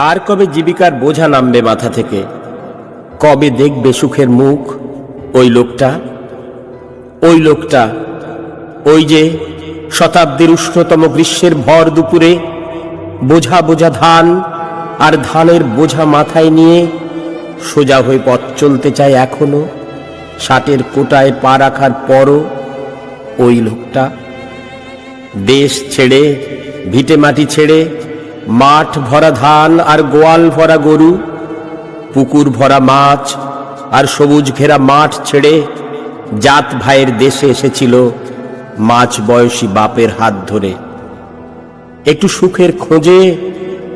আর কবে জীবিকার বোঝা নামবে মাথা থেকে? কবে দেখবে সুখের মুখ? ওই লোকটা? ওই লোকটা? ওই যে শতাব্দীর উষ্ণতম গ্রীষ্মের ভর দুপুরে বোঝা বোঝা ধান আর ধানের বোঝা মাথায় নিয়ে সোজা হয়ে পথ চলতে চায় এখনও, ষাটের কোটায় পা রাখার পরও ওই লোকটা। দেশ ছেড়ে, ভিটে মাটি ছেড়ে মাঠ ভরা ধান আর গোয়াল ভরা গরু, পুকুর ভরা মাছ আর সবুজ ঘেরা মাঠ ছেড়ে জাত ভাইয়ের দেশে এসেছিল মাছ বয়সী বাপের হাত ধরে। একটু সুখের খোঁজে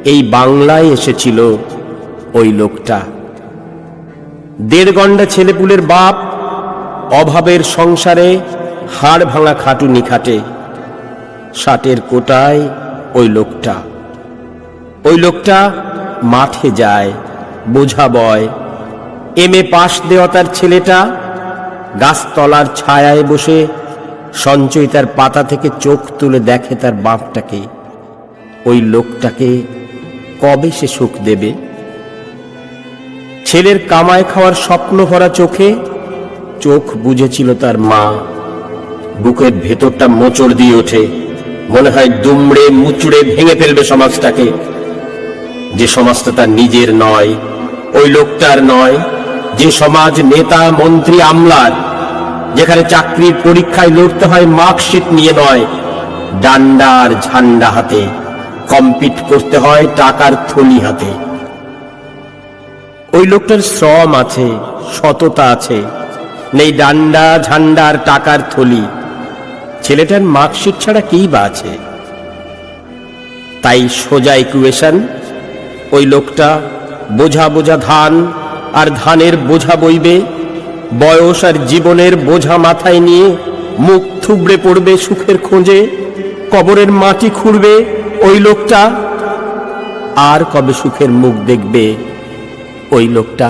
এই বাংলায় এসেছিল ওই লোকটা। দেড় গন্ডা ছেলেপুলের বাপ অভাবের সংসারে হাড় ভাঙা খাটুনি খাটে ষাটের কোটায় ওই লোকটা। ওই লোকটা মাঠে যায়, বোঝা বয়। এম এ পাশ দেওয়া তার ছেলেটা, গাছতলার ছায়ায় বসে সঞ্চয়িতার পাতা থেকে চোখ তুলে দেখে তার বাপটাকে। ওই লোকটাকে কবে সে সুখ দেবে? ছেলের কামায় খাওয়ার স্বপ্ন ভরা চোখে চোখ বুঝেছিল তার মা। বুকের ভেতরটা মোচড় দিয়ে ওঠে। মনে হয় দুমড়ে মুচড়ে ভেঙে ফেলবে সমাজটাকে। যে সমাজটা তার নিজের নয়, ওই লোকটার নয়, যে সমাজ নেতা, মন্ত্রী, আমলার, যেখানে চাকরির পরীক্ষায় লড়তে হয় মার্কশিট নিয়ে নয়, ডান্ডার ঝান্ডা হাতে কম্পিট করতে হয় টাকার থলি হাতে। ওই লোকটার শ্রম আছে, সততা আছে, নেই ডান্ডা ঝান্ডা আর টাকার থলি। ছেলেটার মার্কশিট ছাড়া কি বা আছে? তাই সোজা ইকুয়েশন ওই লোকটা বোঝা বোঝা ধান আর ধানের বোঝা বইবে, বয়স আর জীবনের বোঝা মাথায় নিয়ে মুখ থুবড়ে পড়বে সুখের খোঁজে, কবরের মাটি খুঁড়বে ওই লোকটা। আর কবে সুখের মুখ দেখবে ওই লোকটা?